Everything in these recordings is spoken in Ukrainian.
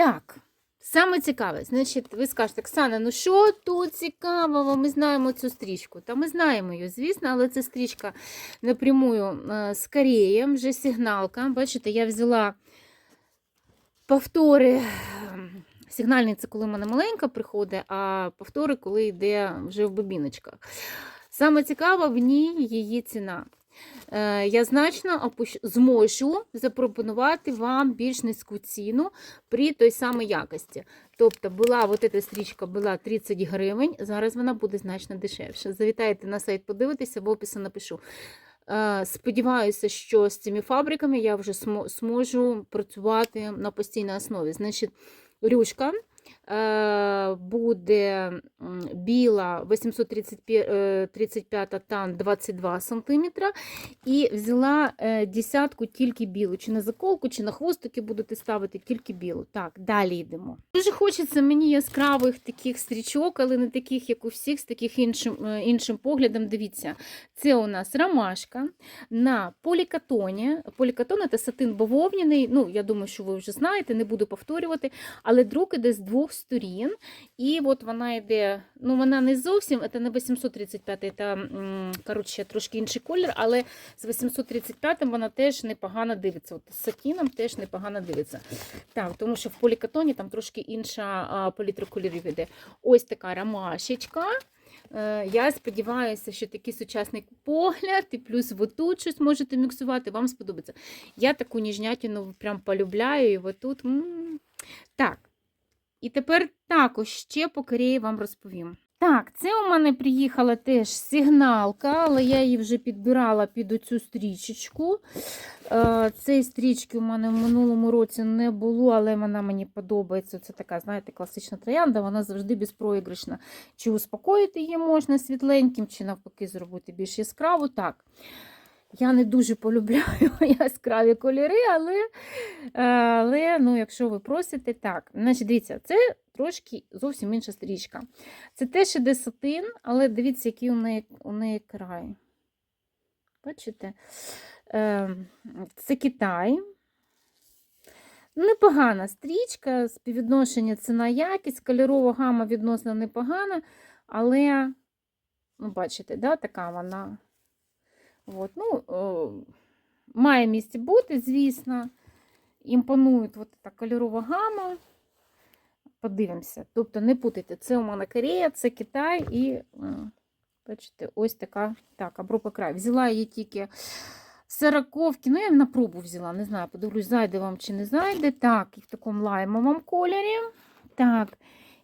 Так, саме цікаве, значить, ви скажете, Оксана, ну що тут цікавого? Ми знаємо цю стрічку. Та ми знаємо її, звісно, але це стрічка напрямую е, з Кореєм, вже сигналка. Бачите, я взяла повтори. ем, Сигнальний це коли мене маленька приходить, а повтори, коли йде вже в бобіночках. Саме цікаво в ній її ціна. Е, Я значно зможу запропонувати вам більш низьку ціну при той самій якості. Тобто була вот эта стрічка була 30 гривень, зараз вона буде значно дешевше. Завітайте на сайт, подивитися, в описі напишу. Е, Сподіваюся, що з цими фабриками я вже зможу працювати на постійній основі. Значить, рюшка буде біла 835 тан 22 см. І взяла е, десятку тільки білу. Чи на заколку, чи на хвостики будете ставити тільки білу. Так, далі йдемо. Дуже хочеться мені яскравих таких стрічок, але не таких, як у всіх, з таких іншим, е, іншим поглядом. Дивіться, це у нас ромашка на полікатоні. Полікатон це сатин бавовняний. Ну, я думаю, що ви вже знаєте, не буду повторювати. Але друк іде з двох сторін. І от вона йде, ну вона не зовсім, це не 835, це коротше, трошки інший колір, але з 835 вона теж непогано дивиться. От з сатіном теж непогано дивиться. Так, тому що в полікатоні там трошки інша палітра кольорів іде. Ось така ромашечка. Е, Я сподіваюся, що такий сучасний погляд, і плюс ви тут щось можете міксувати, вам сподобається. Я таку ніжнятину прям полюбляю, і отут. м. Так. І тепер також ще по Кореї вам розповім. Так, це у мене приїхала теж сигналка, але я її вже підбирала під оцю стрічечку. Е, Цієї стрічки у мене в минулому році не було, але вона мені подобається. Це така, знаєте, класична троянда, вона завжди безпроіграшна. Чи успокоїти її можна світленьким, чи навпаки зробити більш яскраву. Так. Я не дуже полюбляю яскраві кольори, але, але ну, якщо ви просите, так. Значить, дивіться, це трошки зовсім інша стрічка. Це теж іде сатин, але дивіться, який у неї, у неї край. Бачите? Е, Це Китай. Непогана стрічка, співвідношення ціна якість, кольорова гама відносно непогана, але, ну, бачите, да, така вона. От, ну, о, має місце бути, звісно. Імпонує от та кольорова гама. Подивимося. Тобто не путайте, це у мене Корея, це Китай і, е, бачите, ось така так, обробка край. Взяла її тільки сороковки, ну я на пробу взяла, не знаю, подивлюсь, зайде вам чи не зайде. Так, і в такому лаймовому кольорі. Так,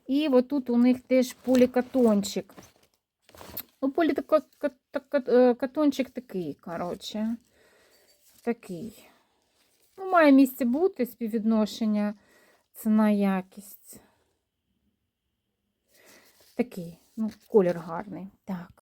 і отут у них теж полікатончик. Ну, полікатончик такий, коротше, такий. Ну, має місце бути співвідношення ціна якість. Такий, ну, колір гарний. Так.